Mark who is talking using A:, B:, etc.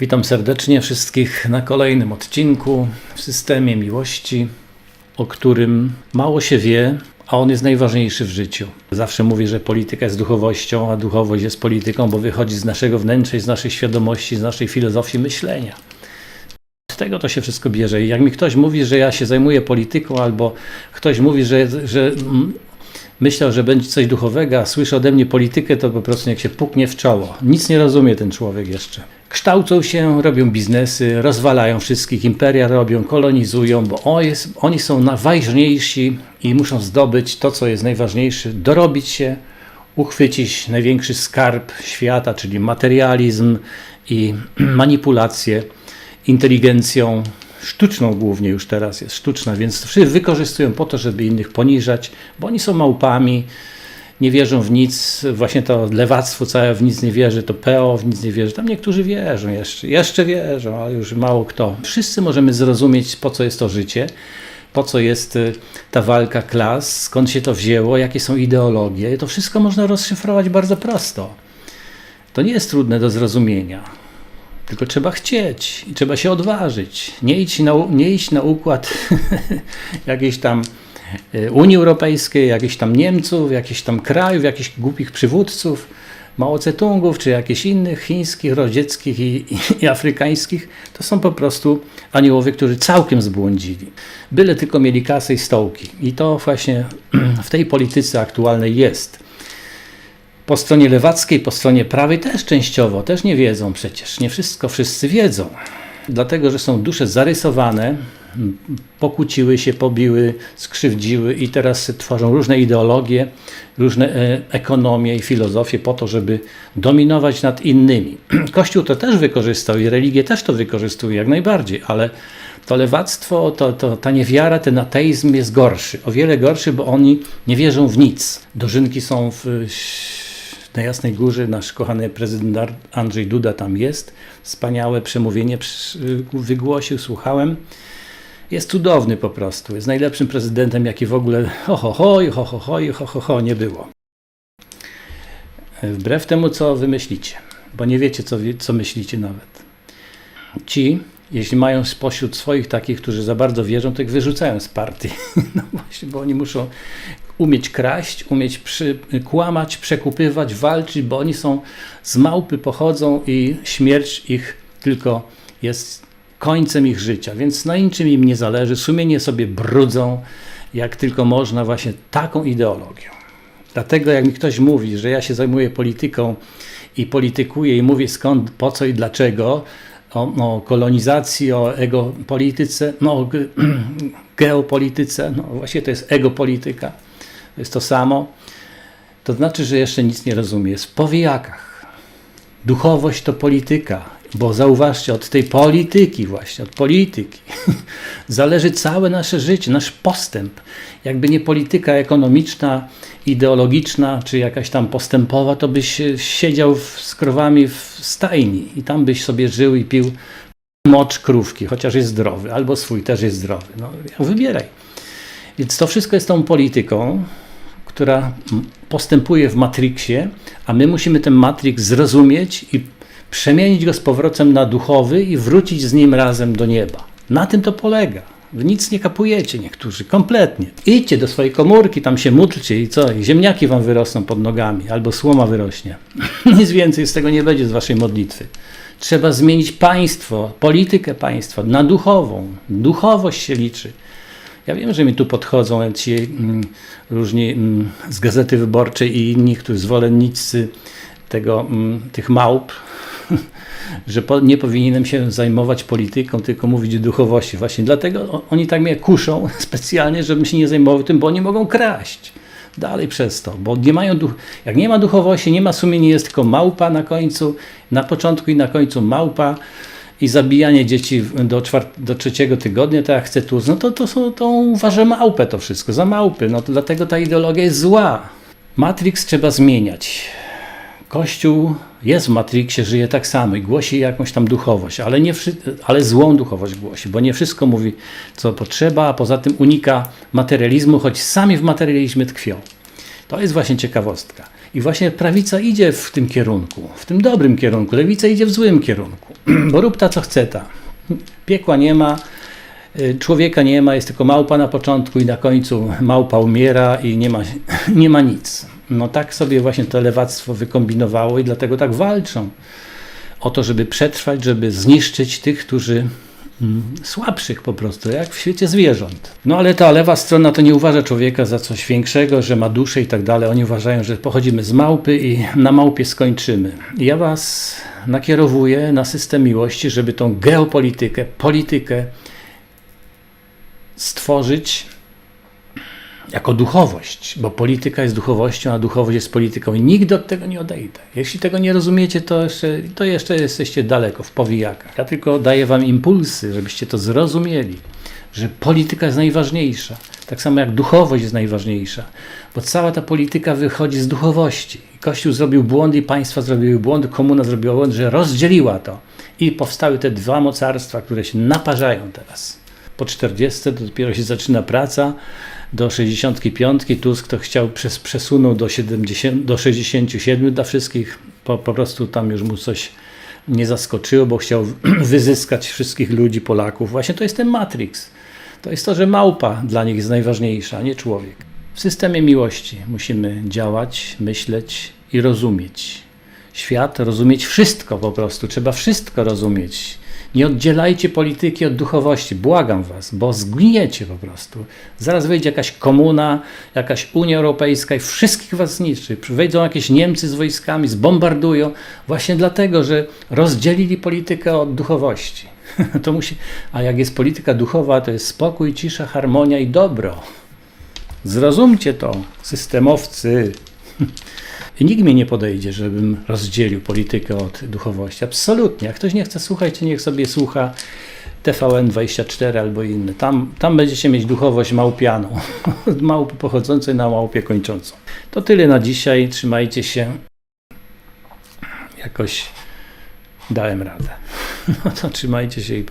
A: Witam serdecznie wszystkich na kolejnym odcinku w systemie miłości, o którym mało się wie, a on jest najważniejszy w życiu. Zawsze mówię, że polityka jest duchowością, a duchowość jest polityką, bo wychodzi z naszego wnętrza, z naszej świadomości, z naszej filozofii myślenia. Z tego to się wszystko bierze. I jak mi ktoś mówi, że ja się zajmuję polityką, albo ktoś mówi, że, że myślał, że będzie coś duchowego, a słyszy ode mnie politykę, to po prostu jak się puknie w czoło. Nic nie rozumie ten człowiek jeszcze. Kształcą się, robią biznesy, rozwalają wszystkich, imperia robią, kolonizują, bo o jest, oni są najważniejsi i muszą zdobyć to, co jest najważniejsze, dorobić się, uchwycić największy skarb świata, czyli materializm i manipulacje inteligencją sztuczną głównie już teraz jest sztuczna, więc wykorzystują po to, żeby innych poniżać, bo oni są małpami, nie wierzą w nic, właśnie to lewactwo całe w nic nie wierzy, to PO w nic nie wierzy, tam niektórzy wierzą jeszcze, jeszcze wierzą, ale już mało kto. Wszyscy możemy zrozumieć, po co jest to życie, po co jest y, ta walka klas, skąd się to wzięło, jakie są ideologie, to wszystko można rozszyfrować bardzo prosto. To nie jest trudne do zrozumienia. Tylko trzeba chcieć i trzeba się odważyć. Nie iść na, nie iść na układ jakiejś tam Unii Europejskiej, jakichś tam Niemców, jakichś tam krajów, jakichś głupich przywódców, Mao Tse-tungów, czy jakichś innych chińskich, radzieckich i, i, i afrykańskich. To są po prostu aniołowie, którzy całkiem zbłądzili. Byle tylko mieli kasę i stołki. I to właśnie w tej polityce aktualnej jest po stronie lewackiej, po stronie prawej też częściowo, też nie wiedzą przecież. Nie wszystko wszyscy wiedzą. Dlatego, że są dusze zarysowane, pokłóciły się, pobiły, skrzywdziły i teraz tworzą różne ideologie, różne e, ekonomie i filozofie po to, żeby dominować nad innymi. Kościół to też wykorzystał i religie też to wykorzystuje jak najbardziej, ale to lewactwo, to, to, ta niewiara, ten ateizm jest gorszy. O wiele gorszy, bo oni nie wierzą w nic. Dożynki są w na Jasnej Górze nasz kochany prezydent Andrzej Duda tam jest. Wspaniałe przemówienie wygłosił, słuchałem. Jest cudowny po prostu. Jest najlepszym prezydentem, jaki w ogóle ho ho ho, ho ho ho, ho ho ho nie było. Wbrew temu, co wymyślicie, bo nie wiecie, co, co myślicie nawet. Ci, jeśli mają spośród swoich takich, którzy za bardzo wierzą, to ich wyrzucają z partii. No właśnie, bo oni muszą umieć kraść, umieć przy, kłamać, przekupywać, walczyć, bo oni są z małpy pochodzą i śmierć ich tylko jest końcem ich życia, więc na niczym im nie zależy, sumienie sobie brudzą, jak tylko można właśnie taką ideologią. Dlatego jak mi ktoś mówi, że ja się zajmuję polityką i politykuję i mówię skąd, po co i dlaczego, o, o kolonizacji, o egopolityce, no, o geopolityce, no właśnie to jest egopolityka, to jest to samo, to znaczy, że jeszcze nic nie rozumie. Jest w powijakach. Duchowość to polityka, bo zauważcie, od tej polityki właśnie, od polityki zależy całe nasze życie, nasz postęp. Jakby nie polityka ekonomiczna, ideologiczna, czy jakaś tam postępowa, to byś siedział z krowami w stajni i tam byś sobie żył i pił mocz krówki, chociaż jest zdrowy, albo swój też jest zdrowy. No, wybieraj. Więc to wszystko jest tą polityką, która postępuje w Matrixie, a my musimy ten Matrix zrozumieć i przemienić go z powrotem na duchowy i wrócić z nim razem do nieba. Na tym to polega. Wy nic nie kapujecie niektórzy, kompletnie. Idźcie do swojej komórki, tam się módlcie i co? I ziemniaki wam wyrosną pod nogami, albo słoma wyrośnie. nic więcej z tego nie będzie z waszej modlitwy. Trzeba zmienić państwo, politykę państwa na duchową. Duchowość się liczy. Ja wiem, że mi tu podchodzą ci mm, różni mm, z Gazety Wyborczej i inni, którzy zwolennicy tego, mm, tych małp, że po, nie powinienem się zajmować polityką, tylko mówić o duchowości. Właśnie dlatego oni tak mnie kuszą specjalnie, żebym się nie zajmował tym, bo oni mogą kraść. Dalej przez to, bo nie mają duch... jak nie ma duchowości, nie ma sumienia, jest tylko małpa na końcu, na początku i na końcu małpa i zabijanie dzieci do, czwart... do trzeciego tygodnia, tak jak chce tu, no to, to, są, to uważa małpę to wszystko, za małpy. No to dlatego ta ideologia jest zła. Matrix trzeba zmieniać. Kościół jest w Matrixie, żyje tak samo i głosi jakąś tam duchowość, ale, nie ale złą duchowość głosi, bo nie wszystko mówi, co potrzeba, a poza tym unika materializmu, choć sami w materializmie tkwią. To jest właśnie ciekawostka. I właśnie prawica idzie w tym kierunku, w tym dobrym kierunku. Lewica idzie w złym kierunku, bo rób ta co chce ta. Piekła nie ma, y, człowieka nie ma, jest tylko małpa na początku i na końcu małpa umiera i nie ma, nie ma nic. No tak sobie właśnie to lewactwo wykombinowało i dlatego tak walczą o to, żeby przetrwać, żeby zniszczyć tych, którzy mm, słabszych po prostu, jak w świecie zwierząt. No ale ta lewa strona to nie uważa człowieka za coś większego, że ma duszę i tak dalej. Oni uważają, że pochodzimy z małpy i na małpie skończymy. Ja was nakierowuję na system miłości, żeby tą geopolitykę, politykę stworzyć jako duchowość, bo polityka jest duchowością, a duchowość jest polityką i nigdy od tego nie odejdę. Jeśli tego nie rozumiecie, to jeszcze, to jeszcze jesteście daleko, w powijakach. Ja tylko daję wam impulsy, żebyście to zrozumieli, że polityka jest najważniejsza, tak samo jak duchowość jest najważniejsza, bo cała ta polityka wychodzi z duchowości. Kościół zrobił błąd i państwa zrobiły błąd, komuna zrobiła błąd, że rozdzieliła to i powstały te dwa mocarstwa, które się naparzają teraz po 40 to dopiero się zaczyna praca. Do 65 Tusk to chciał przes, przesunął do, 70, do 67 dla wszystkich. Po, po prostu tam już mu coś nie zaskoczyło, bo chciał wyzyskać wszystkich ludzi, Polaków. Właśnie to jest ten Matrix. To jest to, że małpa dla nich jest najważniejsza, a nie człowiek. W systemie miłości musimy działać, myśleć i rozumieć. Świat, rozumieć wszystko po prostu. Trzeba wszystko rozumieć. Nie oddzielajcie polityki od duchowości, błagam was, bo zgniecie po prostu. Zaraz wyjdzie jakaś komuna, jakaś Unia Europejska i wszystkich was zniszczy. Wejdą jakieś Niemcy z wojskami, zbombardują, właśnie dlatego, że rozdzielili politykę od duchowości. To musi, a jak jest polityka duchowa, to jest spokój, cisza, harmonia i dobro. Zrozumcie to, systemowcy. Nikt mnie nie podejdzie, żebym rozdzielił politykę od duchowości. Absolutnie. Jak ktoś nie chce słuchać, niech sobie słucha TVN24 albo inny. Tam, tam będziecie mieć duchowość małpianą. Od małpy pochodzącej na małpie kończącą. To tyle na dzisiaj. Trzymajcie się. Jakoś dałem radę. No to trzymajcie się i pa.